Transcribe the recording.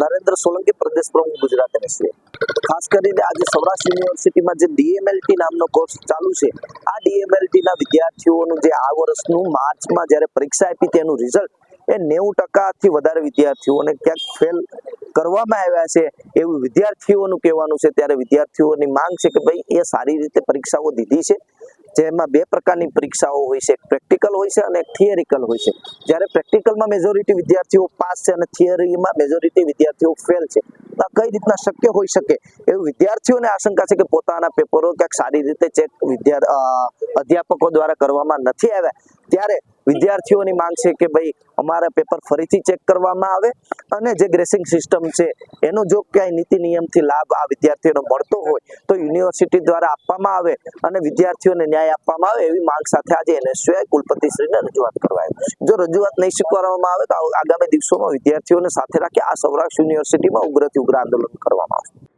નરેન્દ્ર સોલંકી પ્રદેશ પ્રમુખ ગુજરાત રહેશે ખાસ કરીને આજે સૌરાષ્ટ્ર યુનિવર્સિટીમાં જે ડીએમએલટી નામનો કોર્સ ચાલુ છે, આ ડીએમએલટીના વિદ્યાર્થીઓનું જે આ વર્ષનું માર્ચમાં જ્યારે પરીક્ષા આપી તેનું રિઝલ્ટ એ નેવું ટકાથી વધારે વિદ્યાર્થીઓને ક્યાંક ફેલ કરવામાં આવ્યા છે એવું વિદ્યાર્થીઓનું કહેવાનું છે. ત્યારે વિદ્યાર્થીઓની માંગ છે કે ભાઈ, એ સારી રીતે પરીક્ષાઓ દીધી છે. જેમાં બે પ્રકારની પરીક્ષાઓ હોય છે. એક પ્રેક્ટિકલ હોય છે અને એક થિયરિકલ હોય છે. જ્યારે પ્રેક્ટિકલમાં મેજોરિટી વિદ્યાર્થીઓ પાસ છે અને થિયરીમાં મેજોરિટી વિદ્યાર્થીઓ ફેલ છે. તો આ કઈ રીતના શક્ય હોઈ શકે? એવું વિદ્યાર્થીઓને આશંકા છે કે પોતાના પેપરો ક્યાંક સારી રીતે ચેક વિદ્યા અધ્યાપકો દ્વારા કરવામાં નથી આવ્યા. ત્યારે વિદ્યાર્થીઓની માંગ છે કે ભાઈ અમારા પેપર ફરીથી ચેક કરવામાં આવે અને જે ગ્રેસિંગ સિસ્ટમ છે, એનો જો ક્યાંય નીતિ નિયમથી લાભ આ વિદ્યાર્થીઓને મળતો હોય, તો યુનિવર્સિટી દ્વારા આપવામાં આવે અને વિદ્યાર્થીઓને ન્યાય આપવામાં આવે એવી માંગ સાથે આજે એનએસયુઆઈ કુલપતિશ્રીને રજૂઆત કરવા આવ્યું છે. જો રજૂઆત નહીં સ્વીકારવામાં આવે તો આગામી દિવસોમાં વિદ્યાર્થીઓને સાથે રાખી આ સૌરાષ્ટ્ર યુનિવર્સિટીમાં ઉગ્રથી ઉગ્ર આંદોલન કરવામાં આવશે.